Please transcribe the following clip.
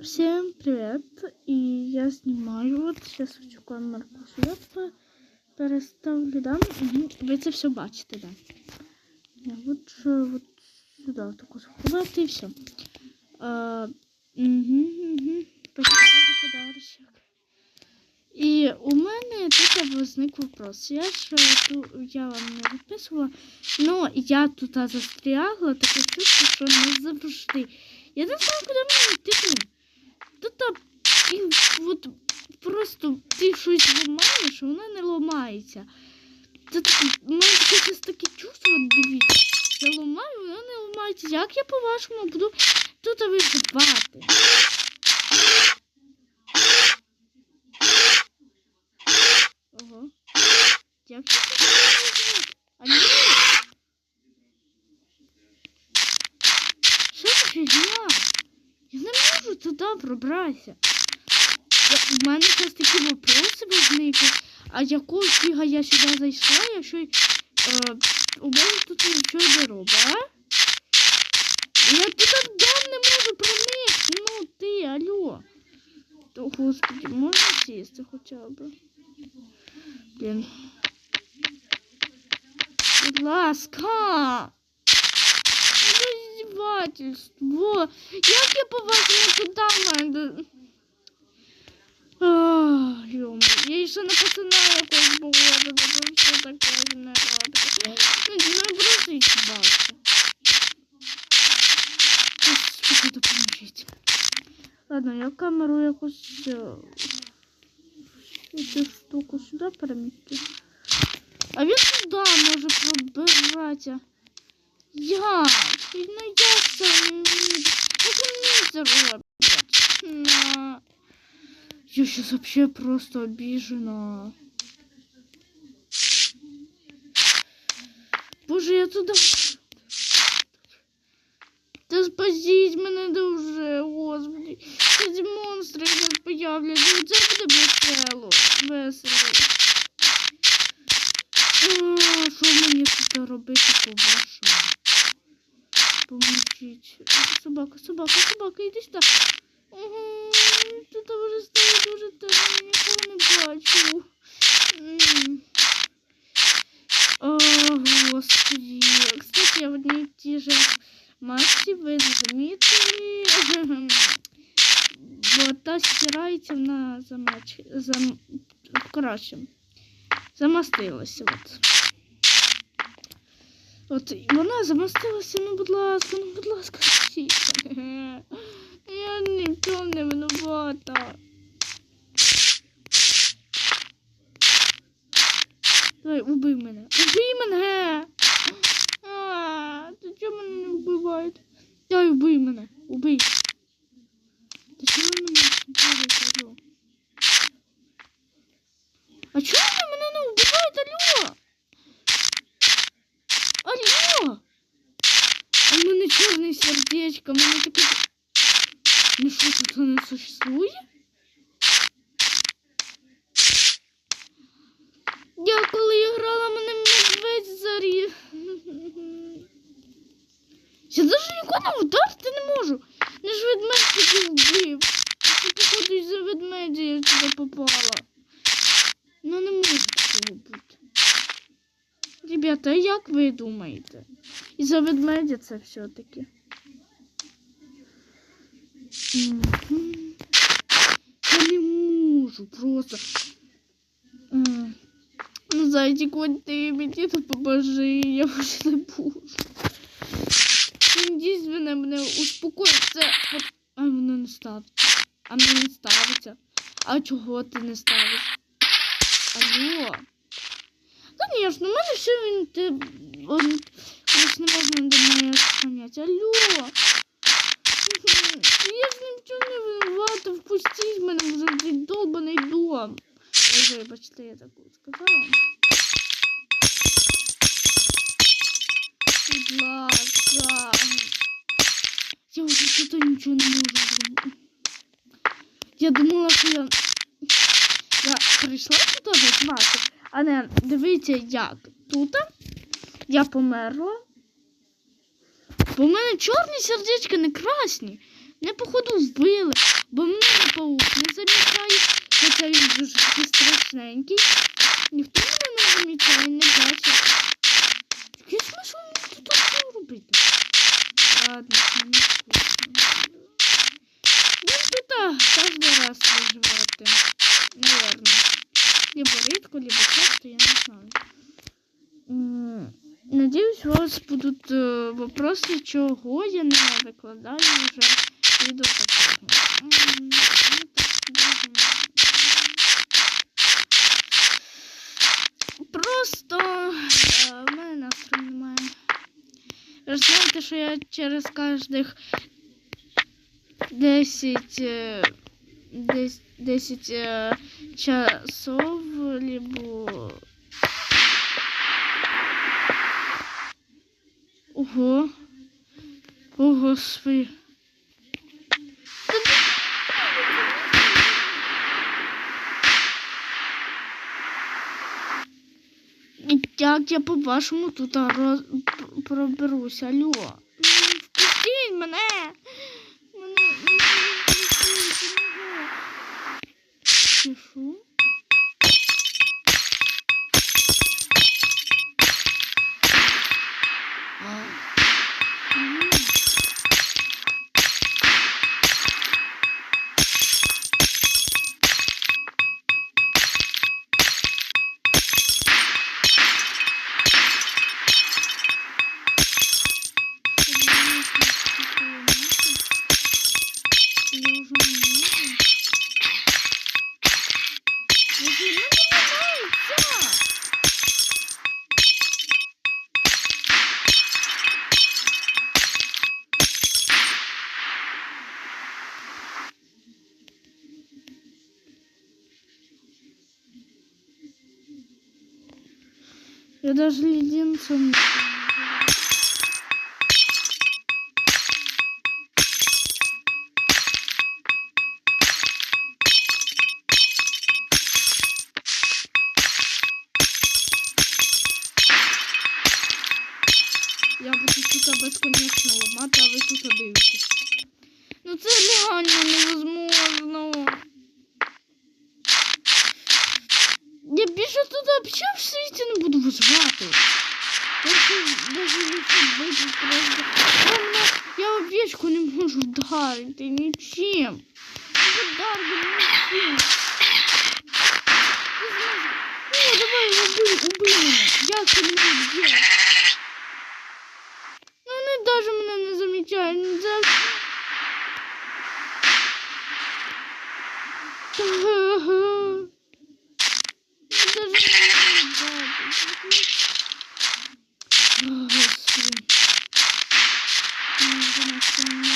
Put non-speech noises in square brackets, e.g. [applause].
Всем привет! И я снимаю вот сейчас хочу камерку сюди пе- переставлю, да? Угу. Ви це все бачите, да? Я лучше вот сюда таку заховати і все. А, угу, угу. І у мене тут возник вопрос. Я ж ту, я вам не відписувала, але я тут застрягла, таке чувство, що не завжди. Я не знаю, куди мені йти. блін. Тут та, і от ти щось ламаєш, а вона не ламається. Це таке, мене щось таке чувство, дивіться. Я ламаю, вона не ламається. Як я по-вашому буду тут виживати? Ого. Як я тут виживати? А ні. Що за фігня? Я не можу туди пробратися. В мене зараз такі вопроси возникли. А якого фіга я сюди зайшла, якщо е, у мене тут нічого не робить, а? Я туди дам не можу проникнути. Ну ти, алло. То, господи, можна сісти хоча б? Блін. Будь ласка. Це. Як я по-вашому туди маю? Йома. Я ще на пацана якогось погодила, це все таке не радить. Ну, ну просто їбався. Що допоможіть? Ладно, я камеру якось е, цю штуку сюди перемістю. А він туди може пробиратися. Як? Ну як це? Як вони це роблять? Я сейчас вообще просто обижена. Боже, я туди. Та спасіть мене дуже, господи. Ці монстри зараз появляться. Це буде весело. Весело. А, Що мені тут робити по-вашому? Поможіть. Собака, собака, собака, іди сюди. Угу. Тут вже стало дуже темно, нікого не бачу. О, господи. Кстати, я в одній ті же масці ви замітили. Бо [laughs] та стирається вона замач... зам... коротше, замастилася. От. От вона замастилася, ну будь ласка, ну будь ласка. [laughs] Я ні чому не винувата. Давай, убий мене. Убий мене. А, ти мене не вбивають? Давай, убий мене. Убий. Та ви мене вбиваєте, алло? А чого ви мене не вбиваєте, алло? Алло! А в мене чорне сердечко, в мене таке... Ну що тут не существує? Я коли грала, мене медведь зарів. Я навіть нікого вдарити не можу. Не ж ведмедь тоді вбив. Це, походу, із-за ведмедя я сюди попала. Ну не може такого бути. Ребята, а як ви думаєте? Із-за ведмедя це все-таки. Я не можу просто. Ну, зайчик, вот ты мені тут поможи, я вже не можу. Дійсно, мене успокоїться. От... А воно не ставиться. А воно не ставиться. А чого ти не ставиш? Алло. Конечно, у мене все він ти. Не можна до мене сохранять. Алло. Я ж нічого не винувата, впустіть мене вже в цей долбаний дом. Ой, вибачте, я так сказала. Будь ласка. Я вже тут нічого не можу зробити. Я думала, що я... Я прийшла туди визнати, а не дивіться, як тут я померла. Бо в мене чорні сердечка не красні. Мене, походу, вбили, бо мене паук не замічає, хоча він дуже страшненький. Ніхто мене не замічає, не бачить. Який смисл мені тут робити? Ладно, мені скучно. Він тут кожен раз виживати. Наверно. Либо рідко, либо часто, я не знаю. Надіюсь, у вас будуть е, вопроси, чого я не викладаю вже відео такого. М, ну, так дуже. Просто е, в мене настрою немає. Ви що я через кожних 10, е, дес- 10 е, часов, либо... Ого. О, господи. Як я по-вашому тут роз... проберусь, алло. Впустіть мене. Мене мене Я даже леденцем. Я буду тут безконечно ламати, а ви тут дивитесь. Ну це реально невозможно. Тут взагалі в світі не буду виживати. Я овечку не можу вдарити нічим. Знаю. О, давай убий, мене. Я ти не вб'єш? Ну вони даже мене не замічають. Ну, це... Ага. Даже мене не бачать. О, Господи. Ну,